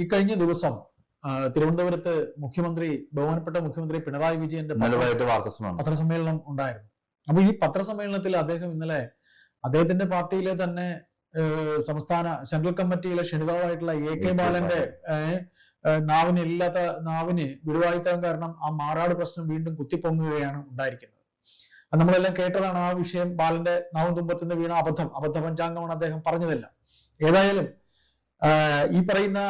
ഈ കഴിഞ്ഞ ദിവസം തിരുവനന്തപുരത്ത് മുഖ്യമന്ത്രി ബഹുമാനപ്പെട്ട മുഖ്യമന്ത്രി പിണറായി വിജയന്റെ പത്രസമ്മേളനം ഉണ്ടായിരുന്നു. അപ്പൊ ഈ പത്രസമ്മേളനത്തിൽ അദ്ദേഹം ഇന്നലെ അദ്ദേഹത്തിന്റെ പാർട്ടിയിലെ തന്നെ സംസ്ഥാന സെൻട്രൽ കമ്മിറ്റിയിലെ ക്ഷണിതാവായിട്ടുള്ള എ കെ ബാലന്റെ നാവിന് ഇല്ലാത്ത നാവിന് വിടുവായിത്തം കാരണം ആ മാറാട് പ്രശ്നം വീണ്ടും കുത്തിപ്പൊങ്ങുകയാണ് ഉണ്ടായിരിക്കുന്നത്. നമ്മളെല്ലാം കേട്ടതാണ് ആ വിഷയം ബാലന്റെ നാവും തുമ്പത്തിന്റെ വീണ അബദ്ധം അബദ്ധ പഞ്ചാംഗമാണ് അദ്ദേഹം പറഞ്ഞതല്ല. ഏതായാലും ഈ പറയുന്ന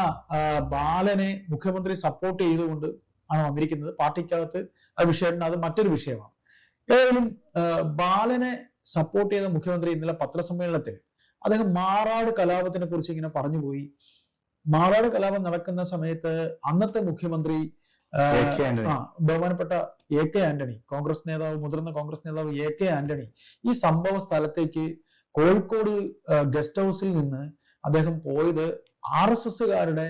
ബാലനെ മുഖ്യമന്ത്രി സപ്പോർട്ട് ചെയ്തുകൊണ്ട് ആണ് വന്നിരിക്കുന്നത്. പാർട്ടിക്കകത്ത് ആ വിഷയം അത് മറ്റൊരു വിഷയമാണ്. ഏതായാലും ബാലനെ സപ്പോർട്ട് ചെയ്ത മുഖ്യമന്ത്രി ഇന്നലെ പത്രസമ്മേളനത്തിൽ അദ്ദേഹം മാറാട് കലാപത്തിനെ കുറിച്ച് ഇങ്ങനെ പറഞ്ഞുപോയി. മാറാട് കലാപം നടക്കുന്ന സമയത്ത് അന്നത്തെ മുഖ്യമന്ത്രി ബഹുമാനപ്പെട്ട എ കെ ആന്റണി കോൺഗ്രസ് നേതാവ് മുതിർന്ന കോൺഗ്രസ് നേതാവ് എ കെ ആന്റണി ഈ സംഭവ സ്ഥലത്തേക്ക് കോഴിക്കോട് ഗസ്റ്റ് ഹൗസിൽ നിന്ന് അദ്ദേഹം പോയത് ആർ എസ് എസ്സുകാരുടെ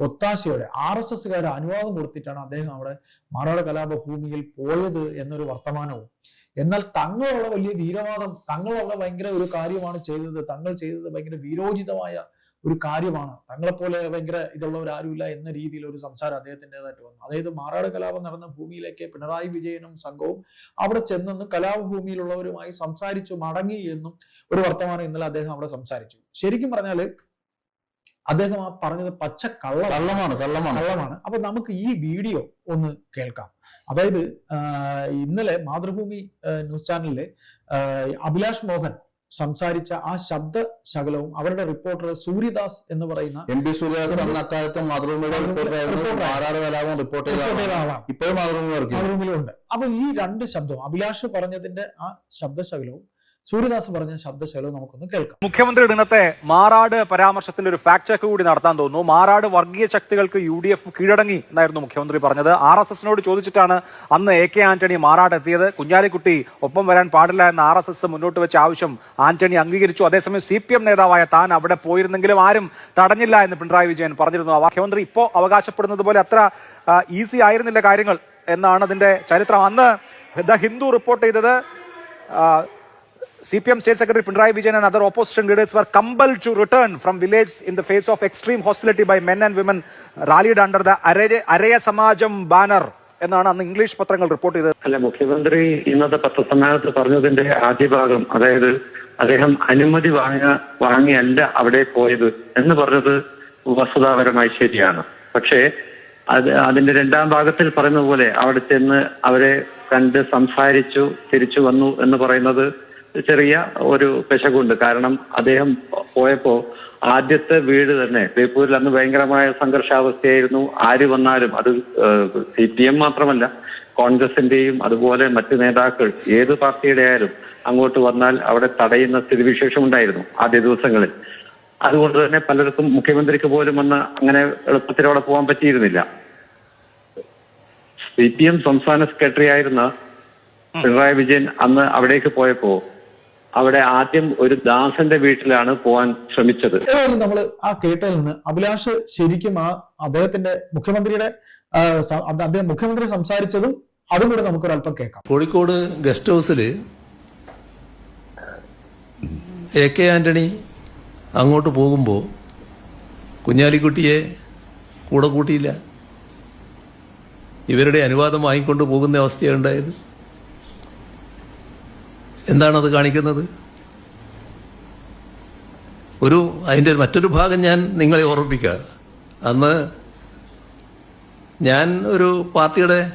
ഒത്താശയോടെ. ആർ എസ് എസ്സുകാരുടെ അനുവാദം കൊടുത്തിട്ടാണ് അദ്ദേഹം അവിടെ മാറാട് കലാപ ഭൂമിയിൽ പോയത് എന്നൊരു വർത്തമാനവും. എന്നാൽ അവിടെ വലിയ വീരവാദം അവിടെ ഭയങ്കര ഒരു കാര്യമാണ് ചെയ്തത് തങ്ങൾ ചെയ്തത് ഭയങ്കര വീരോചിതമായ ഒരു കാര്യമാണ്. തങ്ങളെപ്പോലെ ഭയങ്കര ഇതുള്ളവരാരുമില്ല എന്ന രീതിയിൽ ഒരു സംസാരം അദ്ദേഹത്തിന്റെതായിട്ട് വന്നു. അതായത് മാറാട് കലാപം നടന്ന ഭൂമിയിലേക്ക് പിണറായി വിജയനും സംഘവും അവിടെ ചെന്നെന്ന് കലാപഭൂമിയിലുള്ളവരുമായി സംസാരിച്ചു മടങ്ങി എന്നും ഒരു വർത്തമാനം ഇന്നലെ അദ്ദേഹം അവിടെ സംസാരിച്ചു. ശരിക്കും പറഞ്ഞാൽ അദ്ദേഹം ആ പറഞ്ഞത് പച്ച കള്ള കള്ളമാണ് കള്ളമാണ്. കള്ളമാണ്. അപ്പൊ നമുക്ക് ഈ വീഡിയോ ഒന്ന് കേൾക്കാം. അതായത് ഇന്നലെ മാതൃഭൂമി ന്യൂസ് ചാനലിലെ അഭിലാഷ് മോഹൻ സംസാരിച്ച ആ ശബ്ദ ശകലവും അവരുടെ റിപ്പോർട്ടർ സൂര്യദാസ് എന്ന് പറയുന്ന എം പി സൂര്യദാസ് അന്ന് അക്കാലത്ത് മാതൃഭൂമിയുടെ റിപ്പോർട്ട് ചെയ്ത ആളാണ്. ഇപ്പോഴും മാതൃഭൂമി മാതൃഭൂമിയിലുണ്ട്. അപ്പൊ ഈ രണ്ട് ശബ്ദവും അഭിലാഷ് പറഞ്ഞതിന്റെ ആ ശബ്ദശകലവും സൂര്യദാസ് പറഞ്ഞ ശബ്ദശൈലവും നമുക്കൊന്ന് കേൾക്കാം. മുഖ്യമന്ത്രി ഇന്നത്തെ മാറാട് പരാമർശത്തിൽ ഒരു ഫാക്ട് ചെക്ക് കൂടി നടത്താൻ തോന്നുന്നു. മാറാട് വർഗീയ ശക്തികൾക്ക് യു ഡി എഫ് കീഴടങ്ങി എന്നായിരുന്നു മുഖ്യമന്ത്രി പറഞ്ഞത്. ആർ എസ് എസിനോട് ചോദിച്ചിട്ടാണ് അന്ന് എ കെ ആന്റണി മാറാട് എത്തിയത്. കുഞ്ഞാലിക്കുട്ടി ഒപ്പം വരാൻ പാടില്ല എന്ന് ആർ എസ് എസ് മുന്നോട്ട് വെച്ച ആവശ്യം ആന്റണി അംഗീകരിച്ചു. അതേസമയം സി പി എം നേതാവായ താൻ അവിടെ പോയിരുന്നെങ്കിലും ആരും തടഞ്ഞില്ല എന്ന് പിണറായി വിജയൻ പറഞ്ഞിരുന്നു. മുഖ്യമന്ത്രി ഇപ്പോ അവകാശപ്പെടുന്നത് പോലെ അത്ര ഈസി ആയിരുന്നില്ല കാര്യങ്ങൾ എന്നാണ് അതിന്റെ ചരിത്രം. അന്ന് ദ ഹിന്ദു റിപ്പോർട്ട് ചെയ്തത് ആ, M state secretary Pinarayi Vijayan and other opposition leaders were compel to return from village in the face of extreme hostility by men and women rallied under the Araya, Araya Samajam banner എന്നാണ് അന്ന് English പത്രങ്ങൾ report ചെയ്തത്. അല്ല മുഖ്യമന്ത്രി ഇന്നത്തെ പത്രസമ്മേളനത്തിൽ പറഞ്ഞതിന്റെ ആദ്യ ഭാഗം അതായത് അദ്ദേഹം അനുമതി വാങ്ങ വാങ്ങിയല്ല അവിടെ പോയത് എന്ന് പറഞ്ഞത് വസ്തുതാപരമായി ശരിയാണ്. പക്ഷേ അത് അതിന്റെ രണ്ടാം ഭാഗത്തിൽ പറയുന്ന പോലെ അവിടെ ചെന്ന് അവരെ കണ്ട് സംസാരിച്ചു തിരിച്ചു വന്നു എന്ന് പറയുന്നത് ചെറിയ ഒരു പെശകുണ്ട്. കാരണം അദ്ദേഹം പോയപ്പോ ആദ്യത്തെ വീട് തന്നെ ബേപ്പൂരിൽ അന്ന് ഭയങ്കരമായ സംഘർഷാവസ്ഥയായിരുന്നു. ആര് വന്നാലും അത് സി പി എം മാത്രമല്ല കോൺഗ്രസിന്റെയും അതുപോലെ മറ്റു നേതാക്കൾ ഏത് പാർട്ടിയുടെ ആയാലും അങ്ങോട്ട് വന്നാൽ അവിടെ തടയുന്ന സ്ഥിതിവിശേഷം ഉണ്ടായിരുന്നു ആദ്യ ദിവസങ്ങളിൽ. അതുകൊണ്ട് തന്നെ പലർക്കും മുഖ്യമന്ത്രിക്ക് പോലും അന്ന് അങ്ങനെ എളുപ്പത്തിൽ അവിടെ പോകാൻ പറ്റിയിരുന്നില്ല. സി പി എം സംസ്ഥാന സെക്രട്ടറി ആയിരുന്ന പിണറായി വിജയൻ അന്ന് അവിടേക്ക് പോയപ്പോ അവിടെ ആദ്യം ഒരു ദാസന്റെ വീട്ടിലാണ് പോകാൻ ശ്രമിച്ചത്. ഏതായാലും നമ്മൾ ആ കേട്ടതിൽ നിന്ന് അഭിലാഷ് ശരിക്കും ആ അദ്ദേഹത്തിന്റെ മുഖ്യമന്ത്രിയുടെ അദ്ദേഹം മുഖ്യമന്ത്രി സംസാരിച്ചതും അതും കൂടെ നമുക്കൊരല്പം കേൾക്കാം. കോഴിക്കോട് ഗസ്റ്റ് ഹൗസിൽ എ കെ ആന്റണി അങ്ങോട്ട് പോകുമ്പോൾ കുഞ്ഞാലിക്കുട്ടിയെ കൂടെ കൂട്ടിയില്ല. ഇവരുടെ അനുവാദം വാങ്ങിക്കൊണ്ട് പോകുന്ന അവസ്ഥയാണ് ഉണ്ടായത്. എന്താണത് കാണിക്കുന്നത്? ഒരു അതിന്റെ മറ്റൊരു ഭാഗം ഞാൻ നിങ്ങളെ ഓർമ്മിപ്പിക്കുക അന്ന് ഞാൻ ഒരു പാർട്ടിയുടെ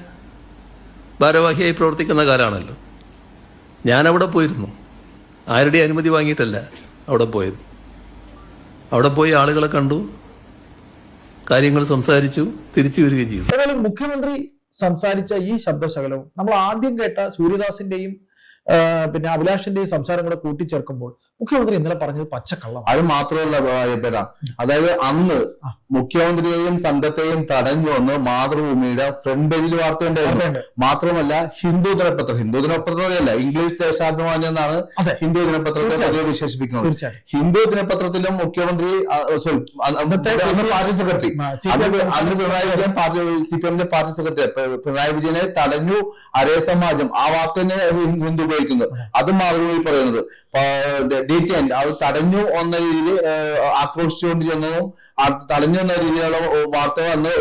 ഭാരവാഹിയായി പ്രവർത്തിക്കുന്ന കാലമാണല്ലോ. ഞാൻ അവിടെ പോയിരുന്നു. ആരുടെ അനുമതി വാങ്ങിയിട്ടല്ല അവിടെ പോയത്. അവിടെ പോയി ആളുകളെ കണ്ടു കാര്യങ്ങൾ സംസാരിച്ചു തിരിച്ചു വരികയും ചെയ്തു. മുഖ്യമന്ത്രി സംസാരിച്ച ഈ ശബ്ദശകലവും നമ്മൾ ആദ്യം കേട്ട സൂര്യദാസിന്റെയും പിന്നെ അഭിലാഷിന്റെയും സംസാരം കൂടെ കൂട്ടിച്ചേർക്കുമ്പോൾ മുഖ്യമന്ത്രി ഇന്നലെ പറഞ്ഞത് പച്ചക്കള്ളമാണ്. അത് മാത്രമല്ല അതായത് അന്ന് മുഖ്യമന്ത്രിയെയും സംഘത്തെയും തടഞ്ഞു വന്ന് മാതൃഭൂമിയുടെ ഫ്രണ്ട് പേജിൽ വാർത്ത ഉണ്ടായിരുന്നു. മാത്രമല്ല ഹിന്ദു ദിനപത്രം. ഹിന്ദു ദിനപത്രമല്ല ഇംഗ്ലീഷ് ദേശാഭിമാനി എന്നാണ് ഹിന്ദു ദിനപത്രത്തെ. പൊതുവെ വിശേഷിപ്പിക്കുന്നത്. ഹിന്ദു ദിനപത്രത്തിലും മുഖ്യമന്ത്രി സോറി പാർട്ടി സെക്രട്ടറി. അന്ന് അന്ന് Pinarayi Vijayan party C P എമ്മിന്റെ പാർട്ടി സെക്രട്ടറി പിണറായി വിജയനെ തടഞ്ഞു അരേ സമാജം. ആ വാക്ക് തന്നെ ഹിന്ദു ഉപയോഗിക്കുന്നത് അതും മാതൃഭൂമി പറയുന്നത്. ഡീറ്റെയിൻ അത് തടഞ്ഞു എന്ന രീതിയിൽ ആക്രോശിച്ചുകൊണ്ടിരുന്നതും തടഞ്ഞു എന്ന രീതിയിലുള്ള വാർത്തകൾ അന്ന്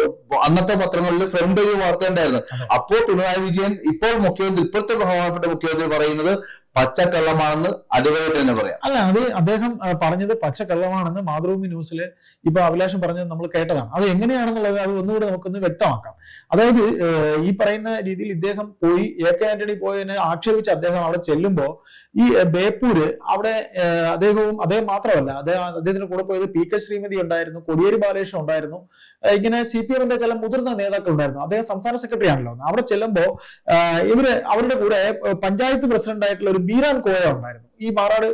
അന്നത്തെ പത്രങ്ങളിൽ ഫ്രണ്ട് പേജ് വാർത്ത ഉണ്ടായിരുന്നു. അപ്പോൾ പിണറായി വിജയൻ ഇപ്പോൾ മുഖ്യമന്ത്രി ഇപ്പോഴത്തെ ബഹുമാനപ്പെട്ട മുഖ്യമന്ത്രി പറയുന്നത് പച്ചക്കള്ളമാണെന്ന് അടിവരായിട്ട് തന്നെ പറയാം. അല്ല അത് അദ്ദേഹം പറഞ്ഞത് പച്ചക്കള്ളമാണെന്ന് മാതൃഭൂമി ന്യൂസിൽ ഇപ്പൊ അഭിലാഷം പറഞ്ഞത് നമ്മൾ കേട്ടതാണ്. അത് എങ്ങനെയാണെന്നുള്ളത് അത് ഒന്നുകൂടെ നമുക്കൊന്ന് വ്യക്തമാക്കാം. അതായത് ഈ പറയുന്ന രീതിയിൽ ഇദ്ദേഹം പോയി എ കെ ആന്റണി പോയതിനെ ആക്ഷേപിച്ച് അദ്ദേഹം അവിടെ ചെല്ലുമ്പോൾ ഈ ബേപ്പൂര് അവിടെ അദ്ദേഹവും അദ്ദേഹം മാത്രമല്ല അദ്ദേഹം അദ്ദേഹത്തിന്റെ കൂടെ പോയത് പി കെ ശ്രീമതി ഉണ്ടായിരുന്നു കൊടിയേരി ബാലകൃഷ്ണൻ ഉണ്ടായിരുന്നു. ഇങ്ങനെ സി പി എമ്മിന്റെ ചില മുതിർന്ന നേതാക്കൾ ഉണ്ടായിരുന്നു. അദ്ദേഹം സംസ്ഥാന സെക്രട്ടറി ആണല്ലോ. അവിടെ ചെല്ലുമ്പോൾ ആഹ്, ഇവർ അവരുടെ കൂടെ പഞ്ചായത്ത് പ്രസിഡന്റ് ആയിട്ടുള്ള ഒരു ബീരാൻ കോയ ഉണ്ടായിരുന്നു. ഈ മാറാട്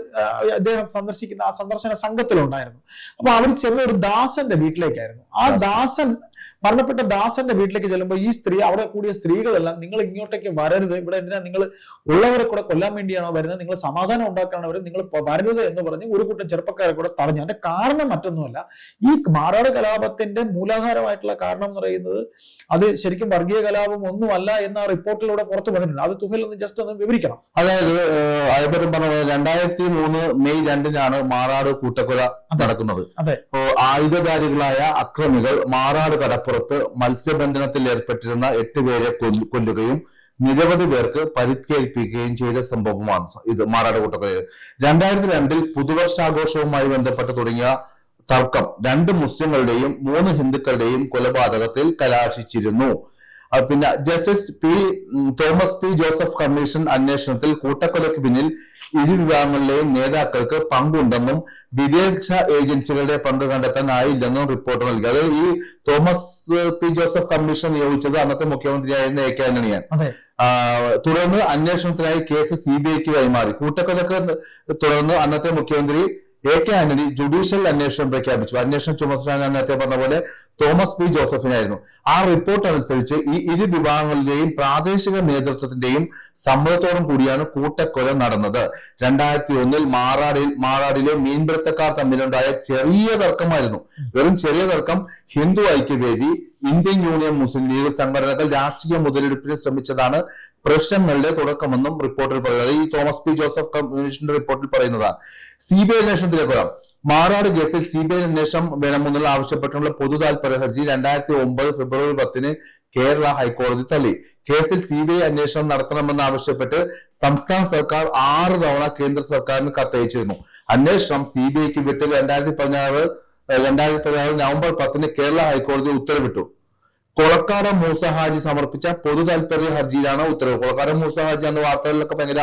അദ്ദേഹം സന്ദർശിക്കുന്ന ആ സന്ദർശന സംഘത്തിലുണ്ടായിരുന്നു. അപ്പൊ അവർ ചെന്ന ഒരു ദാസന്റെ വീട്ടിലേക്കായിരുന്നു. ആ ദാസൻ മരണപ്പെട്ട ദാസന്റെ വീട്ടിലേക്ക് ചെല്ലുമ്പോൾ ഈ സ്ത്രീ അവിടെ കൂടിയ സ്ത്രീകളെല്ലാം നിങ്ങൾ ഇങ്ങോട്ടേക്ക് വരരുത്. ഇവിടെ എന്തിനാ നിങ്ങൾ ഉള്ളവരെ കൂടെ കൊല്ലാൻ വേണ്ടിയാണോ വരുന്നത്? നിങ്ങൾ സമാധാനം ഉണ്ടാക്കാനാണ് വരുന്നത്? നിങ്ങൾ വരരുത് എന്ന് പറഞ്ഞ് ഒരു കൂട്ടം ചെറുപ്പക്കാരെ കൂടെ തടഞ്ഞു. അതിന്റെ കാരണം മറ്റൊന്നുമല്ല. ഈ മാറാട് കലാപത്തിന്റെ മൂലാധാരമായിട്ടുള്ള കാരണം എന്ന് പറയുന്നത് അത് ശരിക്കും വർഗീയ കലാപം ഒന്നുമല്ല എന്ന റിപ്പോർട്ടിലൂടെ പുറത്തു വന്നിട്ടുണ്ട്. അത് തുഹൽ ഒന്ന് ജസ്റ്റ് ഒന്ന് വിവരിക്കണം. അതായത് അയബരം പറഞ്ഞ രണ്ടായിരത്തി മൂന്ന് മെയ് രണ്ടിനാണ് മാറാട് കൂട്ടക്കൊല നടക്കുന്നത്. അതെ. ആയുധധാരികളായ അക്രമികൾ മാറാട് കടപ്പുറത്ത് മത്സ്യബന്ധനത്തിൽ ഏർപ്പെട്ടിരുന്ന എട്ട് പേരെ കൊല്ല്- കൊല്ലുകയും നിരവധി പേർക്ക് പരിക്കേൽപ്പിക്കുകയും ചെയ്ത സംഭവമാണ് ഇത് മാറാട് കൂട്ടക്കൊലയിൽ. രണ്ടായിരത്തി രണ്ടിൽ പുതുവർഷാഘോഷവുമായി ബന്ധപ്പെട്ട് തുടങ്ങിയ തർക്കം രണ്ട് മുസ്ലിങ്ങളുടെയും മൂന്ന് ഹിന്ദുക്കളുടെയും കൊലപാതകത്തിൽ കലാശിച്ചിരുന്നു. പിന്നെ justice P Thomas P Joseph commission അന്വേഷണത്തിൽ കൂട്ടക്കൊലയ്ക്ക് പിന്നിൽ ഇരു വിഭാഗങ്ങളിലെയും നേതാക്കൾക്ക് പങ്കുണ്ടെന്നും വിദേശ ഏജൻസികളുടെ പങ്ക് കണ്ടെത്താനായില്ലെന്നും റിപ്പോർട്ട് നൽകി. അതായത് ഈ തോമസ് പി ജോസഫ് കമ്മീഷൻ നിയോഗിച്ചത് അന്നത്തെ മുഖ്യമന്ത്രിയായിരുന്ന എ കെ ആന്റണിയാണ്. തുടർന്ന് അന്വേഷണത്തിനായി കേസ് സി ബി ഐക്ക് കൈമാറി. കൂട്ടക്കൊലക്ക് തുടർന്ന് അന്നത്തെ മുഖ്യമന്ത്രി എ കെ ആന്റണി ജുഡീഷ്യൽ അന്വേഷണം പ്രഖ്യാപിച്ചു. അന്വേഷണ ചുമതല ഞാൻ നേരത്തെ പറഞ്ഞ പോലെ തോമസ് പി ജോസഫിനായിരുന്നു. ആ റിപ്പോർട്ട് അനുസരിച്ച് ഈ ഇരു വിഭാഗങ്ങളുടെയും പ്രാദേശിക നേതൃത്വത്തിന്റെയും സമ്മതത്തോടും കൂടിയാണ് കൂട്ടക്കൊല നടന്നത്. രണ്ടായിരത്തി ഒന്നിൽ മാറാടിൽ മാറാടിലെ മീൻപിടുത്തക്കാർ തമ്മിലുണ്ടായ ചെറിയ തർക്കമായിരുന്നു. വെറും ചെറിയ തർക്കം Hindu Aikyavedi Indian Union Muslim League സംഘടനകൾ രാഷ്ട്രീയ മുതലെടുപ്പിന് ശ്രമിച്ചതാണ് പ്രശ്നങ്ങളുടെ തുടക്കമെന്നും റിപ്പോർട്ടിൽ പറയുന്നത്. ഈ തോമസ് പി ജോസഫ് കമ്മീഷന്റെ റിപ്പോർട്ടിൽ പറയുന്നതാണ് സി ബി ഐ അന്വേഷണത്തിലേക്ക് വരാം. മാറാട് കേസിൽ സി ബി ഐ അന്വേഷണം വേണമെന്നുള്ള ആവശ്യപ്പെട്ടുള്ള പൊതു താൽപര്യ ഹർജി രണ്ടായിരത്തി ഒമ്പത് ഫെബ്രുവരി പത്തിന് കേരള ഹൈക്കോടതി തള്ളി. കേസിൽ സി ബി ഐ അന്വേഷണം നടത്തണമെന്ന് ആവശ്യപ്പെട്ട് സംസ്ഥാന സർക്കാർ ആറ് തവണ കേന്ദ്ര സർക്കാരിന് കത്തയച്ചിരുന്നു. അന്വേഷണം സി ബി ഐക്ക് വിട്ട് രണ്ടായിരത്തി പതിനാറ് രണ്ടായിരത്തി പതിനാറ് നവംബർ പത്തിന് കേരള ഹൈക്കോടതി ഉത്തരവിട്ടു. കൊളക്കാട് മൂസ ഹാജി സമർപ്പിച്ച പൊതു താൽപര്യ ഹർജിയിലാണ് ഉത്തരവ്. കൊളക്കാട് മൂസ ഹാജി എന്ന വാർത്തകളിലൊക്കെ ഭയങ്കര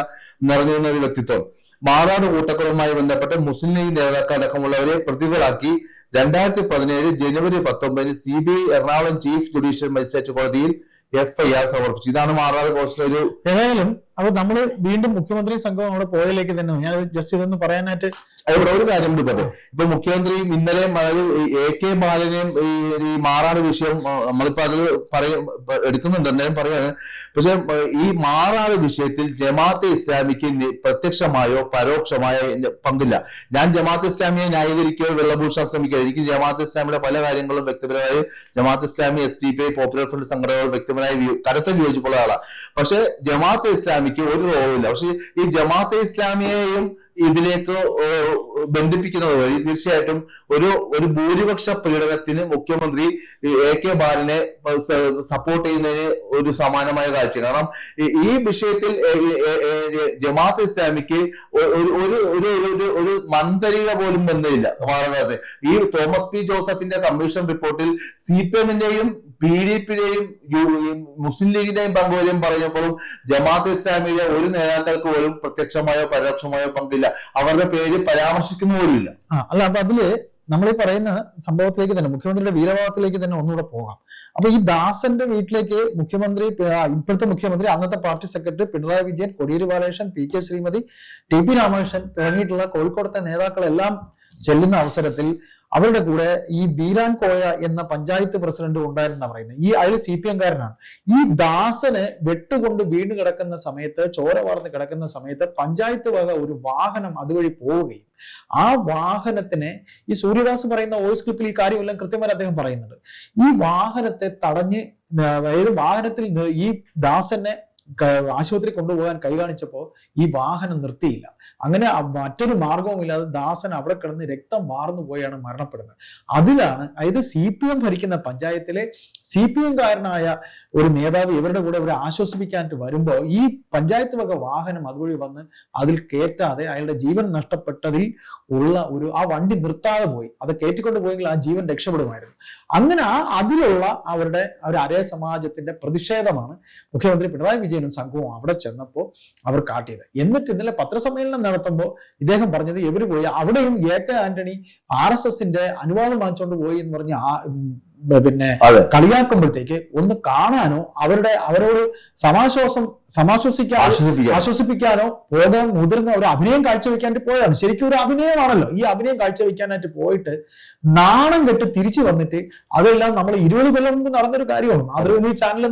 നിറഞ്ഞു നിന്ന ഒരു വ്യക്തിത്വം. മാറാട് കൂട്ടക്കുളവുമായി ബന്ധപ്പെട്ട് മുസ്ലിം ലീഗ് നേതാക്കളടക്കമുള്ളവരെ പ്രതികളാക്കി രണ്ടായിരത്തി പതിനേഴ് ജനുവരി പത്തൊമ്പതിന് C B I Ernakulam chief judicial magistrate കോടതിയിൽ എഫ് ഐ ആർ സമർപ്പിച്ചു. ഇതാണ് മാറാട് കോസ്റ്റിലെ ഒരു ഏതായാലും അത് നമ്മൾ വീണ്ടും മുഖ്യമന്ത്രി സംഘം അവിടെ പോയതിലേക്ക് തന്നെ ഞാൻ ജസ്റ്റ് ഇതൊന്ന് പറയാനായിട്ട് ഇവിടെ ഒരു കാര്യം കൂടി പറയാം ഇപ്പൊ മുഖ്യമന്ത്രി ഇന്നലെ എ കെ ബാലനെയും ഈ മാറാട് വിഷയം നമ്മളിപ്പോ അത് പറയ എടുക്കുന്നുണ്ട്. എന്തായാലും പറയാണ് പക്ഷെ ഈ മാറാട് വിഷയത്തിൽ ജമാഅത്തെ ഇസ്ലാമിക്ക് പ്രത്യക്ഷമായോ പരോക്ഷമായോ പങ്കില്ല. ഞാൻ ജമാഅത്ത് ഇസ്ലാമിയെ ന്യായീകരിക്കുകയോ വെള്ളഭൂഷാൻ ശ്രമിക്കുക എനിക്ക് ജമാഅത്ത് ഇസ്ലാമിയുടെ പല കാര്യങ്ങളും വ്യക്തിപരമായി Jamaat Islami S D P I Popular Front സംഘടനകൾ വ്യക്തിപരമായി കരുത്തം കടുത്ത വിയോജിപ്പുള്ള ആളാണ് പക്ഷെ ജമാഅത്തെ ഇസ്ലാമിക്ക് ഒരു റോളില്ല പക്ഷെ ഈ ജമാഅത്തെ ഇസ്ലാമിയെയും ഇതിലേക്ക് ബന്ധിപ്പിക്കുന്നത് വഴി. തീർച്ചയായിട്ടും ഒരു ഒരു ഭൂരിപക്ഷ പീഡനത്തിന് മുഖ്യമന്ത്രി എ കെ ബാലനെ സപ്പോർട്ട് ചെയ്യുന്നതിന് ഒരു സമാനമായ കാഴ്ച കാരണം ഈ- വിഷയത്തിൽ ജമാഅത്ത് ഇസ്ലാമിക്ക് ഒരു ഒരു ഒരു ഒരു- മന്ത്രിക പോലും ബന്ധമില്ല മാറാതെ ഈ തോമസ് പി ജോസഫിന്റെ കമ്മീഷൻ റിപ്പോർട്ടിൽ സി പി എമ്മിന്റെയും പി ഡി പിയുടെയും മുസ്ലിം ലീഗിന്റെയും പങ്കുവരെയും പറയുമ്പോഴും ജമാഅത്ത് ഇസ്ലാമിയിലെ ഒരു നേതാക്കൾക്ക് പോലും പ്രത്യക്ഷമായോ പരോക്ഷമായോ പങ്കില്ല. അവരുടെ പേര് പരാമർശിക്കുന്ന പോലുമില്ല. അല്ല അപ്പൊ അതിൽ നമ്മൾ ഈ പറയുന്ന സംഭവത്തിലേക്ക് തന്നെ മുഖ്യമന്ത്രിയുടെ വീരഭാവത്തിലേക്ക് തന്നെ ഒന്നുകൂടെ പോകാം. അപ്പൊ ഈ ദാസന്റെ വീട്ടിലേക്ക് മുഖ്യമന്ത്രി ഇപ്പോഴത്തെ മുഖ്യമന്ത്രി അന്നത്തെ party secretary Pinarayi Vijayan Kodiyeri Balakrishnan P K Sreemathi T P Ramakrishnan തുടങ്ങിയിട്ടുള്ള കോഴിക്കോടത്തെ നേതാക്കളെല്ലാം ചെല്ലുന്ന അവസരത്തിൽ അവരുടെ കൂടെ ഈ ബീരാൻ കോയ എന്ന പഞ്ചായത്ത് പ്രസിഡന്റ് ഉണ്ടായിരുന്ന പറയുന്നത്. ഈ അയാൾ സി പി എംകാരനാണ്. ഈ ദാസന് വെട്ടുകൊണ്ട് വീണ് കിടക്കുന്ന സമയത്ത് ചോര വാർന്ന് കിടക്കുന്ന സമയത്ത് പഞ്ചായത്ത് വക ഒരു വാഹനം അതുവഴി പോവുകയും ആ വാഹനത്തിനെ ഈ സൂര്യദാസ് പറയുന്ന വോയിസ് ക്ലിപ്പിൽ ഈ കാര്യമെല്ലാം കൃത്യമായി അദ്ദേഹം പറയുന്നുണ്ട്. ഈ വാഹനത്തെ തടഞ്ഞ് അതായത് വാഹനത്തിൽ ഈ ദാസനെ ആശുപത്രി കൊണ്ടുപോകാൻ കൈ കാണിച്ചപ്പോൾ ഈ വാഹനം നിർത്തിയില്ല. അങ്ങനെ മറ്റൊരു മാർഗവുമില്ലാതെ ദാസൻ അവിടെ കിടന്ന് രക്തം വാർന്നു പോയാണ് മരണപ്പെടുന്നത്. അതിലാണ് അതായത് സി പി എം ഭരിക്കുന്ന പഞ്ചായത്തിലെ സി പി എംകാരനായ ഒരു നേതാവ് ഇവരുടെ കൂടെ ഇവരെ ആശ്വസിപ്പിക്കാനായിട്ട് വരുമ്പോൾ ഈ പഞ്ചായത്ത് വക വാഹനം അതുവഴി വന്ന് അതിൽ കയറ്റാതെ അയാളുടെ ജീവൻ നഷ്ടപ്പെട്ടതിൽ ഉള്ള ഒരു ആ വണ്ടി നിർത്താതെ പോയി. അത് കയറ്റിക്കൊണ്ട് പോയെങ്കിൽ ആ ജീവൻ രക്ഷപ്പെടുമായിരുന്നു. അങ്ങനെ ആ അതിലുള്ള അവരുടെ ഒരു അരേ സമാജത്തിന്റെ പ്രതിഷേധമാണ് മുഖ്യമന്ത്രി പിണറായി വിജയനും സംഘവും അവിടെ ചെന്നപ്പോൾ അവർ കാട്ടിയത്. എന്നിട്ട് ഇന്നലെ പത്രസമ്മേളനം നടത്തുമ്പോൾ ഇദ്ദേഹം പറഞ്ഞത് ഇവർ പോയി? അവിടെയും A K Antony R S എസിന്റെ അനുവാദം വാങ്ങിച്ചുകൊണ്ട് പോയി എന്ന് പറഞ്ഞ് ആ പിന്നെ കളിയാക്കുമ്പോഴത്തേക്ക് ഒന്ന് കാണാനോ അവരുടെ അവരോട് സമാശ്വാസം സമാശ്വസിക്കാൻ ആശ്വസിപ്പിക്കാനോ. പോകാൻ മുതിർന്ന ഒരു അഭിനയം കാഴ്ചവെക്കാനായിട്ട് പോയതാണ്. ശരിക്കും ഒരു അഭിനയമാണല്ലോ. ഈ അഭിനയം കാഴ്ചവെക്കാനായിട്ട് പോയിട്ട് നാണം കെട്ട് തിരിച്ചു വന്നിട്ട് അതെല്ലാം നമ്മൾ ഇരുപത് കൊല്ലം മുമ്പ് നടന്നൊരു കാര്യമാണ്. മാതൃഭൂമി ചാനൽ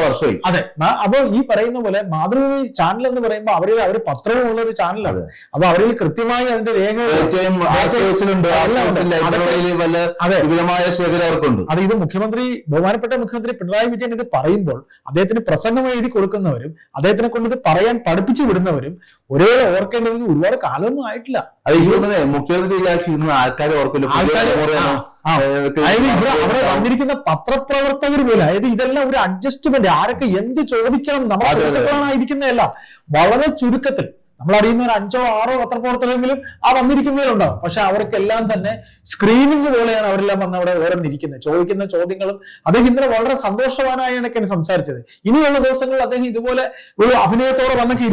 വർഷമായി. അതെ. അപ്പോൾ അപ്പൊ ഈ പറയുന്ന പോലെ മാതൃഭൂമി ചാനൽ എന്ന് പറയുമ്പോൾ അവരിൽ അവർ പത്രവും ഉള്ള ഒരു ചാനലാണ്. അപ്പൊ അവരിൽ കൃത്യമായി അതിന്റെ രേഖകൾ വിപുലമായ ശേഖരം അവർക്കുണ്ട്. അത് ഇത് മുഖ്യമന്ത്രി ബഹുമാനപ്പെട്ട മുഖ്യമന്ത്രി പിണറായി വിജയൻ ഇത് പറയുമ്പോൾ അദ്ദേഹത്തിന് പ്രസംഗം എഴുതി കൊടുക്കുന്നവരും അദ്ദേഹത്തിനെ കൊണ്ട് ഇത് പറയാൻ പഠിപ്പിച്ചു വിടുന്നവരും ഒരേ ഓർക്കേണ്ടത് ഒരുപാട് കാലമൊന്നും ആയിട്ടില്ല. അത് ഇങ്ങനെ മുഖ്യമന്ത്രി വിചാരിച്ചിരുന്ന ആൾക്കാരെ ഓർക്കില്ല. അതായത് ഇവിടെ അവിടെ വന്നിരിക്കുന്ന പത്രപ്രവർത്തകർ പോലും അതായത് ഇതെല്ലാം ഒരു അഡ്ജസ്റ്റ്മെന്റ് ആരൊക്കെ എന്ത് ചോദിക്കണം നമ്മുടെ. സുഹൃത്തുക്കളാണ് ഇരിക്കുന്നതല്ല വളരെ ചുരുക്കത്തിൽ നമ്മൾ അറിയുന്ന ഒരു അഞ്ചോ ആറോ പത്രപ്രവർത്തകരെങ്കിലും ആ വന്നിരിക്കുന്നവരുണ്ടാവും പക്ഷെ അവർക്കെല്ലാം തന്നെ സ്ക്രീനിങ് പോലെയാണ് അവരെല്ലാം വന്ന് അവിടെ ഓരോന്നിരിക്കുന്നത്. ചോദിക്കുന്ന ചോദ്യങ്ങളും അദ്ദേഹം ഇന്നലെ വളരെ സന്തോഷവാനായാണ് സംസാരിച്ചത്. ഇനിയുള്ള ദിവസങ്ങളിൽ അദ്ദേഹം ഇതുപോലെ ഒരു അഭിനയത്തോടെ വന്നൊക്കെ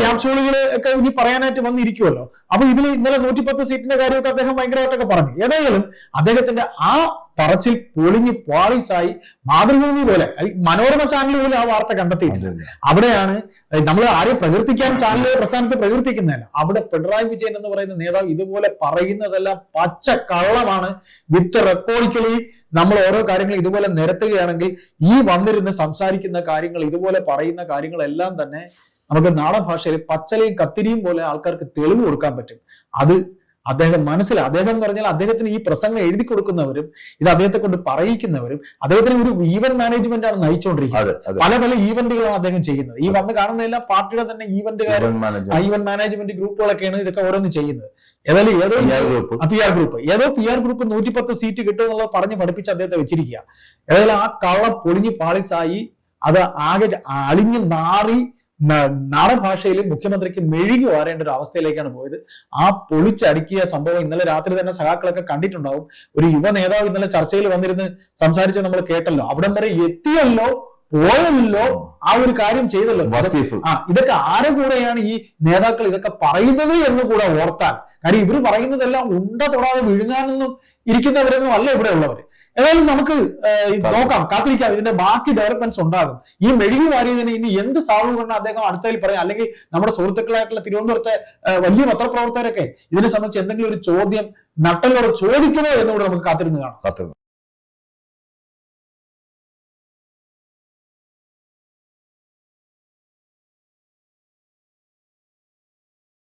ക്യാപ്സൂളുകൾ ഒക്കെ ഇനി പറയാനായിട്ട് വന്നിരിക്കുമല്ലോ അപ്പൊ ഇതിൽ ഇന്നലെ നൂറ്റിപ്പത്ത് സീറ്റിന്റെ കാര്യമൊക്കെ അദ്ദേഹം ഭയങ്കരമായിട്ടൊക്കെ പറഞ്ഞു. ഏതായാലും അദ്ദേഹത്തിന്റെ ആ പറച്ചിൽ പൊളിഞ്ഞ് പാളീസായി മാതൃഭൂമി പോലെ മനോരമ ചാനൽ പോലും ആ വാർത്ത കണ്ടെത്തിയിട്ടുണ്ട് അവിടെയാണ് നമ്മൾ ആരെയും പ്രകീർത്തിക്കാൻ ചാനൽ പ്രസ്ഥാനത്ത് പ്രകീർത്തിക്കുന്നതല്ല. അവിടെ പിണറായി വിജയൻ എന്ന് പറയുന്ന നേതാവ് ഇതുപോലെ പറയുന്നതെല്ലാം പച്ച കള്ളമാണ്. വിത്ത് റെക്കോർഡിക്കലി നമ്മൾ ഓരോ കാര്യങ്ങൾ ഇതുപോലെ നിരത്തുകയാണെങ്കിൽ ഈ വന്നിരുന്ന് സംസാരിക്കുന്ന കാര്യങ്ങൾ ഇതുപോലെ പറയുന്ന കാര്യങ്ങളെല്ലാം തന്നെ നമുക്ക് നാടൻ ഭാഷയിൽ പച്ചലയും കത്തിരിയും പോലെ ആൾക്കാർക്ക് തെളിവ് കൊടുക്കാൻ പറ്റും. അത് അദ്ദേഹം മനസ്സിൽ അദ്ദേഹം എന്ന് പറഞ്ഞാൽ അദ്ദേഹത്തിന് ഈ പ്രസംഗം എഴുതി കൊടുക്കുന്നവരും ഇത് അദ്ദേഹത്തെ കൊണ്ട് പറയിക്കുന്നവരും അദ്ദേഹത്തിന് ഒരു ഈവന്റ് മാനേജ്മെന്റ് ആണ് നയിച്ചുകൊണ്ടിരിക്കുന്നത്. പല പല ഈവന്റുകളാണ് അദ്ദേഹം ചെയ്യുന്നത്. ഈ വന്ന് കാണുന്ന എല്ലാ പാർട്ടിയുടെ തന്നെ ഈവന്റുകാരും ഈവന്റ് മാനേജ്മെന്റ് ഗ്രൂപ്പുകളൊക്കെയാണ് ഇതൊക്കെ ഓരോന്ന് ചെയ്യുന്നത്. ഏതായാലും ഏതോ പി ആർ ഗ്രൂപ്പ്. ഏതോ പി ആർ ഗ്രൂപ്പ് നൂറ്റിപ്പത്ത് സീറ്റ് കിട്ടും എന്നുള്ളത് പറഞ്ഞ് പഠിപ്പിച്ച് അദ്ദേഹത്തെ വെച്ചിരിക്കുക ഏതായാലും ആ കള്ള പൊളിഞ്ഞ് പാളിസായി അത് ആകെ അളിഞ്ഞ് നാറി നാടൻ ഭാഷയിൽ മുഖ്യമന്ത്രിക്ക് മെഴുകി വാരേണ്ട ഒരു അവസ്ഥയിലേക്കാണ് പോയത്. ആ പൊളിച്ചടുക്കിയ സംഭവം ഇന്നലെ രാത്രി തന്നെ സഹാക്കളൊക്കെ കണ്ടിട്ടുണ്ടാവും. ഒരു യുവ നേതാവ് ഇന്നലെ ചർച്ചയിൽ വന്നിരുന്ന് സംസാരിച്ച് നമ്മൾ കേട്ടല്ലോ. അവിടം വരെ എത്തിയല്ലോ പോയല്ലോ ആ ഒരു കാര്യം ചെയ്തല്ലോ. ആ ഇതൊക്കെ ആരെ കൂടെയാണ് ഈ നേതാക്കൾ ഇതൊക്കെ പറയുന്നത് എന്ന് കൂടെ ഓർത്താൽ? കാര്യം ഇവർ പറയുന്നതെല്ലാം ഉണ്ട തൊടാതെ വിഴുങ്ങാനൊന്നും ഇരിക്കുന്നവരൊന്നും അല്ല ഇവിടെ ഉള്ളവർ ഏതായാലും നമുക്ക് നോക്കാം കാത്തിരിക്കാം. ഇതിന്റെ ബാക്കി ഡെവലപ്മെന്റ്സ് ഉണ്ടാകും. ഈ മെഴുകി വാരിയതിന് ഇനി എന്ത് സാധനം കൊണ്ട് അദ്ദേഹം അടുത്തതിൽ പറയാം. അല്ലെങ്കിൽ നമ്മുടെ സുഹൃത്തുക്കളായിട്ടുള്ള തിരുവനന്തപുരത്തെ വലിയ പത്രപ്രവർത്തകരൊക്കെ ഇതിനെ സംബന്ധിച്ച് എന്തെങ്കിലും ഒരു ചോദ്യം നട്ടലോടെ ചോദിക്കണോ എന്നുകൂടെ നമുക്ക് കാത്തിരുന്ന് കാണാം. കാത്തിരുന്നു.